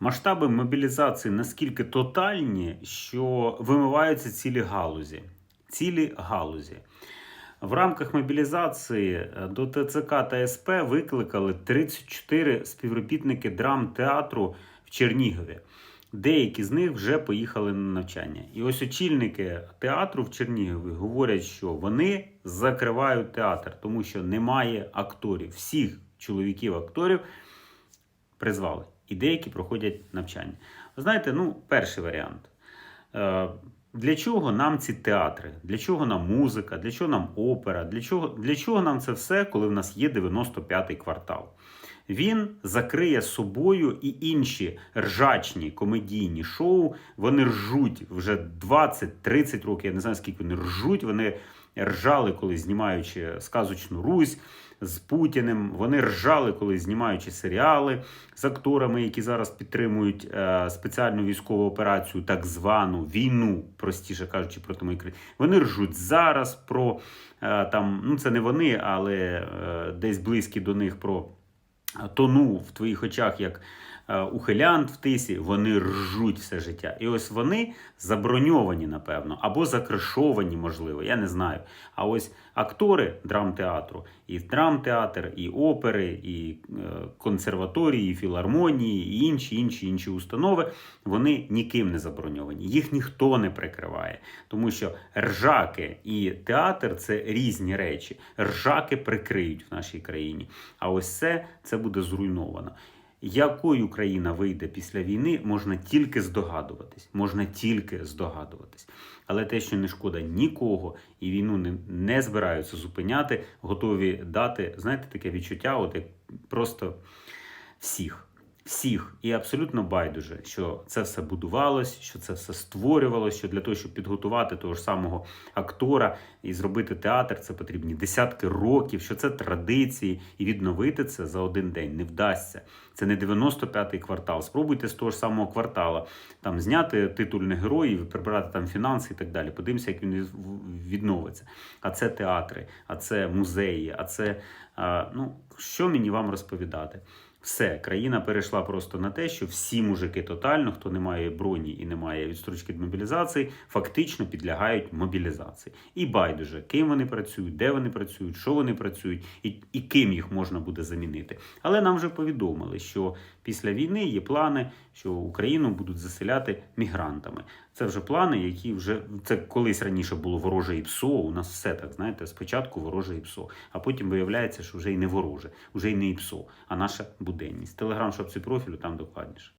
Масштаби мобілізації наскільки тотальні, що вимиваються цілі галузі. Цілі галузі. В рамках мобілізації е, до ТЦК та СП викликали 34 співробітники драмтеатру в Чернігові. Деякі з них вже поїхали на навчання. І ось очільники театру в Чернігові говорять, що вони закривають театр, тому що немає акторів. Всіх чоловіків-акторів призвали. І деякі проходять навчання. Ви знаєте, ну, перший варіант. Е, Для чого нам ці театри? Для чого нам музика? Для чого нам опера? Для чого, для чого нам це все, коли в нас є 95-й квартал? Він закриє собою і інші ржачні комедійні шоу. Вони ржуть вже 20-30 років. Я не знаю, скільки вони ржуть. Вони ржали, коли знімаючи сказочну Русь з Путіним. Вони ржали, коли знімаючи серіали з акторами, які зараз підтримують е, спеціальну військову операцію, так звану війну, простіше кажучи, проти моєї країни. Вони ржуть зараз про е, там, ну це не вони, але е, десь близькі до них про тону в твоїх очах як ухилянт в тисі, вони ржуть все життя. І ось вони заброньовані, напевно, або закришовані, можливо, я не знаю. А ось актори драмтеатру, і драмтеатр, і опери, і е, консерваторії, і філармонії, і інші, інші, інші установи, вони ніким не заброньовані. Їх ніхто не прикриває. Тому що ржаки і театр це різні речі. Ржаки прикриють в нашій країні. А ось це, це буде зруйновано. Якою країна вийде після війни, можна тільки здогадуватись. Можна тільки здогадуватись. Але те, що не шкода нікого, і війну не, не збираються зупиняти, готові дати, знаєте, таке відчуття, от як просто всіх. Всіх і абсолютно байдуже, що це все будувалось, що це все створювалось, що для того, щоб підготувати того ж самого актора і зробити театр, це потрібні десятки років, що це традиції, і відновити це за один день не вдасться. Це не 95-й квартал. Спробуйте з того ж самого квартала там зняти титульних героїв, прибрати там фінанси і так далі. Подивимося, як він відновиться. А це театри, а це музеї, а це ну що мені вам розповідати? Все, країна перейшла просто на те, що всі мужики тотально, хто не має броні і не має відстрочки від мобілізації, фактично підлягають мобілізації. І байдуже, ким вони працюють, де вони працюють, що вони працюють, і, і ким їх можна буде замінити. Але нам вже повідомили, що після війни є плани, що Україну будуть заселяти мігрантами. Це вже плани, які вже це колись раніше було вороже і ПСО. У нас все так знаєте. Спочатку вороже і ПСО, а потім виявляється, що вже й не вороже, вже й не і ПСО, а наша буденність. Телеграм шапці профілю там докладніше.